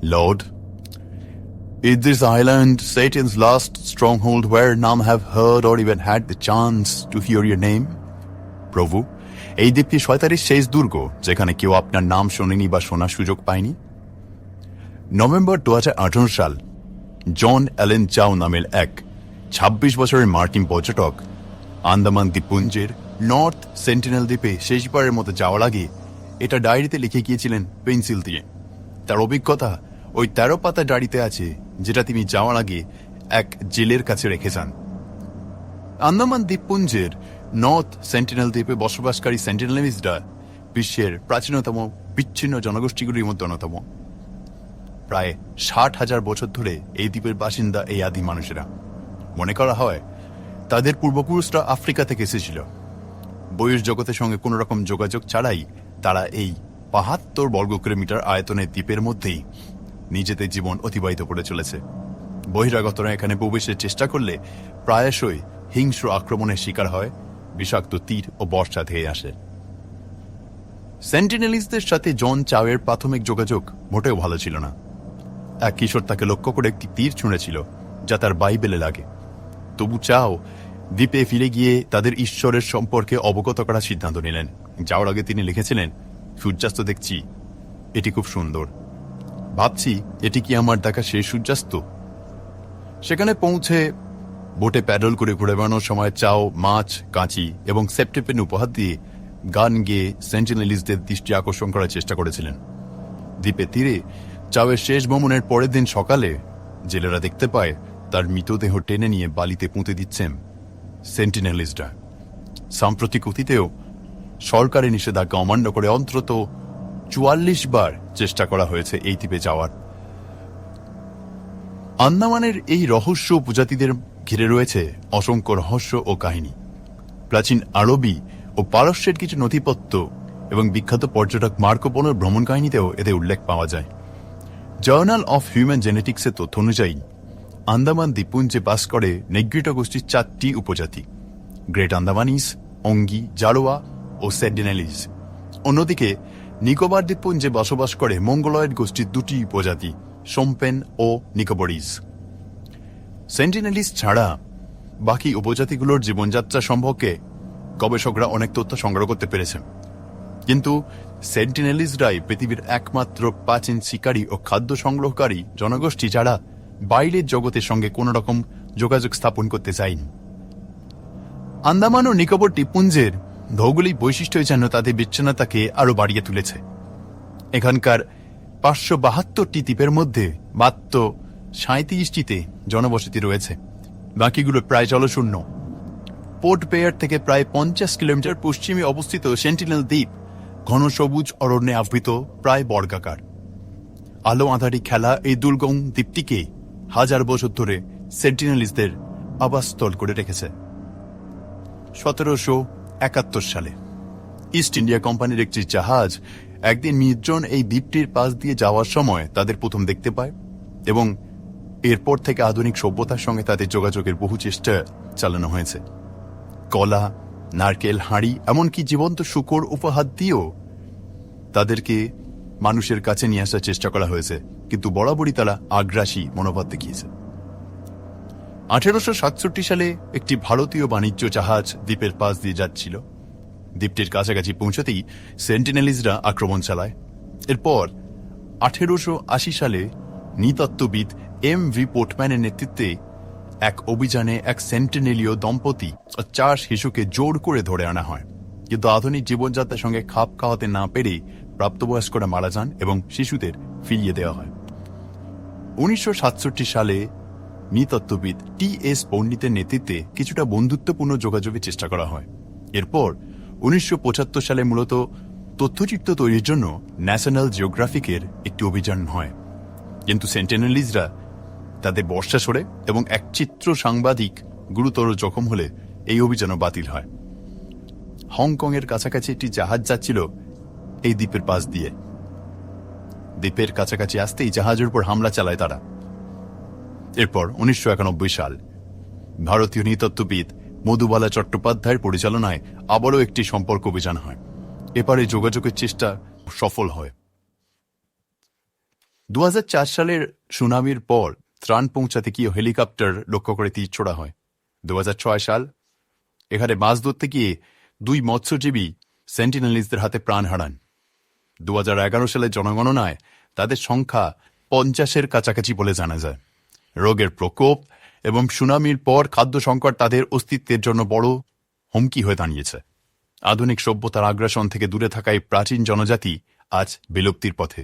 Lord, is this island Satan's last stronghold where none have heard or even had the chance to hear your name? প্রভু এই দ্বীপটি শয়তানের শেষ দুর্গ যেখানে কেউ আপনার নাম শোনেনি বা শোনার সুযোগ পায়নি নভেম্বর দু হাজার আঠারো সাল জন অ্যালেন চাও নামের এক ২৬ বছরের মার্কিন পর্যটক আন্দামান দ্বীপপুঞ্জের নর্থ সেন্টিনেল দ্বীপে শেষবারের মতো যাওয়ার আগে এটা ডায়েরিতে লিখে গিয়েছিলেন পেন্সিল দিয়ে তার অভিজ্ঞতা ওই তেরো পাতা ডায়েরিতে আছে, যেটা তিনি যাওয়ার আগে এক জেলের কাছে রেখে যান। আন্দামান দ্বীপপুঞ্জের নর্থ সেন্টিনেল দ্বীপে বসবাসকারী সেন্টিনেলিস্টরা বিশ্বের প্রাচীনতম, বিচ্ছিন্ন জনগোষ্ঠীগুলির মধ্যে অন্যতম। প্রায় ষাট হাজার বছর ধরে এই দ্বীপের বাসিন্দা এই আদি মানুষেরা। মনে করা হয়, তাদের পূর্বপুরুষরা আফ্রিকা থেকে এসেছিল। বয়স জগতের সঙ্গে কোনো রকম যোগাযোগ ছাড়াই তারা এই বাহাত্তর বর্গ কিলোমিটার আয়তনের দ্বীপের মধ্যেই নিজেদের জীবন অতিবাহিত করে চলেছে। বহিরাগতরা এখানে প্রবেশের চেষ্টা করলে প্রায়শই হিংস্র আক্রমণের শিকার হয়, বিষাক্ত তীর ও বর্ষা ধেয়ে আসে। সেন্টিনেলিস্টদের সাথে জন চাওয়ের প্রাথমিক যোগাযোগ মোটেও ভালো ছিল না। এক কিশোর তাকে লক্ষ্য করে একটি তীর ছুঁড়েছিল, যা তার বাইবেলে লাগে। তবু চাও, দ্বীপে ফিরে গিয়ে তাদের ঈশ্বরের সম্পর্কে অবগত করার সিদ্ধান্ত নিলেন। যাওয়ার আগে তিনি লিখেছিলেন, সূর্যাস্ত দেখছি, এটি খুব সুন্দর। ভাবছি, এটি কি আমার দেখা শেষ সূর্যাস্ত? সেখানে পৌঁছে বোটে প্যাডল করে ঘুরে বেড়ানোর সময় চাও, মাছ, কাঁচি এবং সেপ্টেপেন উপহার দিয়ে গান গেয়ে সেন্টিনেলিস্টদের দৃষ্টি আকর্ষণ করার চেষ্টা করেছিলেন। দ্বীপে তীরে চাওয়ের শেষ ভ্রমণের পরের দিন সকালে জেলেরা দেখতে পায়, তার মৃতদেহ টেনে নিয়ে বালিতে পুঁতে দিচ্ছেন সেন্টিনেলিস্টরা সাম্প্রতিক অতীতেও সরকারি নিষেধাজ্ঞা অমান্য করে অন্তত চুয়াল্লিশ বার চেষ্টা করা হয়েছে এই দ্বীপে যাওয়ার। আন্দামানের এই রহস্য উপজাতিদের ঘিরে রয়েছে অসংখ্য রহস্য ও কাহিনী। প্রাচীন আরবি ও পারস্যের কিছু নথিপত্র এবং বিখ্যাত পর্যটক মার্কোপোলোর ভ্রমণ কাহিনীতেও এতে উল্লেখ পাওয়া যায়। জার্নাল অফ হিউম্যান জেনেটিক্সের তথ্য অনুযায়ী, আন্দামান দ্বীপপুঞ্জে বাস করে নেগ্রিটো গোষ্ঠীর চারটি উপজাতি, গ্রেট আন্দামানিস, অঙ্গি, জারোয়া ও সেডিনেলিস অন্যদিকে নিকোবর দ্বীপপুঞ্জে বসবাস করে মঙ্গলয়েড গোষ্ঠীর দুটি উপজাতি সোমপেন ও নিকোবরিজ সেন্টিনেলিস ছাড়া বাকি উপজাতিগুলোর জীবনযাত্রা সম্পর্কে গবেষকরা অনেক তথ্য সংগ্রহ করতে পেরেছেন। কিন্তু সেন্টিনেলিসরাই পৃথিবীর একমাত্র প্রাচীন শিকারী ও খাদ্য সংগ্রহকারী জনগোষ্ঠী যারা বাইরের জগতের সঙ্গে কোনো রকম যোগাযোগ স্থাপন করতে চায়নি। আন্দামান ও নিকোবর দ্বীপপুঞ্জের ভৌগোলিক বৈশিষ্ট্য যেন তাদের বিচ্ছিন্নতাকে আরও বাড়িয়ে তুলেছে। এখানকার পাঁচশো বাহাত্তরটি দ্বীপের মধ্যে মাত্র সাঁত্রিশটিতে জনবসতি রয়েছে। বাকিগুলো প্রায় জলশূন্য। পোর্ট পেয়ার থেকে প্রায় পঞ্চাশ কিলোমিটার পশ্চিমে অবস্থিত সেন্টিনেল দ্বীপ ঘন সবুজ অরণ্যে আবৃত প্রায় বর্গাকার। আলো আঁধারি খেলা এই দুর্গম দ্বীপটিকে হাজার বছর ধরে সেন্টিনেলিসদের আবাসস্থল করে রেখেছে। সতেরোশো একাত্তর সালে। ইস্ট ইন্ডিয়া কোম্পানির একটি জাহাজ একদিন নির্জন এই দ্বীপটির পাশ দিয়ে যাওয়ার সময় তাদের প্রথম দেখতে পায় এবং এরপর থেকে আধুনিক সভ্যতার সঙ্গে তাদের যোগাযোগের বহু চেষ্টা চালানো হয়েছে। কলা, নারকেল, হাঁড়ি, এমনকি জীবন্ত শুকর উপহার দিয়েও তাদেরকে মানুষের কাছে নিয়ে আসার চেষ্টা করা হয়েছে। কিন্তু বরাবরই তারা আগ্রাসী মনোভাব দেখিয়েছে। আঠেরোশো সাতষট্টি সালে একটি ভারতীয় বাণিজ্য জাহাজ দ্বীপের পাশ দিয়ে যাচ্ছিল। দ্বীপটির কাছাকাছি পৌঁছতেই সেন্টিনেলিজরা আক্রমণ চালায়। এরপর আঠেরোশো আশি সালে নৃতত্ত্ববিদ এম ভি পোর্টম্যানের নেতৃত্বে এক অভিযানে এক সেন্টিনেলীয় দম্পতি চার শিশুকে জোর করে ধরে আনা হয়। কিন্তু আধুনিক জীবনযাত্রার সঙ্গে খাপ খাওয়াতে না পেরে প্রাপ্তবয়স্করা মারা যান এবং শিশুদের ফিরিয়ে দেওয়া হয়। উনিশশো সাতষট্টি সালে নৃতত্ত্ববিদ টি এস পণ্ডিতের নেতৃত্বে কিছুটা বন্ধুত্বপূর্ণ যোগাযোগের চেষ্টা করা হয়। এরপর উনিশশো পঁচাত্তর সালে মূলত তথ্যচিত্র তৈরির জন্য ন্যাশনাল জিওগ্রাফিকের একটি অভিযান হয়। কিন্তু সেন্টেনালিজরা তাদের বর্ষা সরে এবং এক চিত্র সাংবাদিক গুরুতর জখম হলে এই অভিযানও বাতিল হয়। হংকং এর কাছাকাছি একটি জাহাজ যাচ্ছিল এই দ্বীপের পাশ দিয়ে। দ্বীপের কাছাকাছি আসতেই জাহাজের উপর হামলা চালায় তারা। এরপর উনিশশো একানব্বই সাল ভারতীয় নৃতত্ত্ববিদ মধুবালা চট্টোপাধ্যায়ের পরিচালনায় আবারও একটি সম্পর্ক অভিযান হয়। এপারে যোগাযোগের চেষ্টা সফল হয়। দু হাজার চার সালের সুনামির পর ত্রাণ পৌঁছাতে গিয়ে হেলিকপ্টার লক্ষ্য করে তীর ছোড়া হয়। দু হাজার ছয় সাল এখানে মাছ ধরতে গিয়ে দুই মৎস্যজীবী সেন্টিনালিস্টদের হাতে প্রাণ হারান। দু হাজার এগারো সালের জনগণনায় তাদের সংখ্যা পঞ্চাশের কাছাকাছি বলে জানা যায়। রোগের প্রকোপ এবং সুনামির পর খাদ্য সংকট তাদের অস্তিত্বের জন্য বড় হুমকি হয়ে দাঁড়িয়েছে। আধুনিক সভ্যতার আগ্রাসন থেকে দূরে থাকা এই প্রাচীন জনজাতি আজ বিলুপ্তির পথে।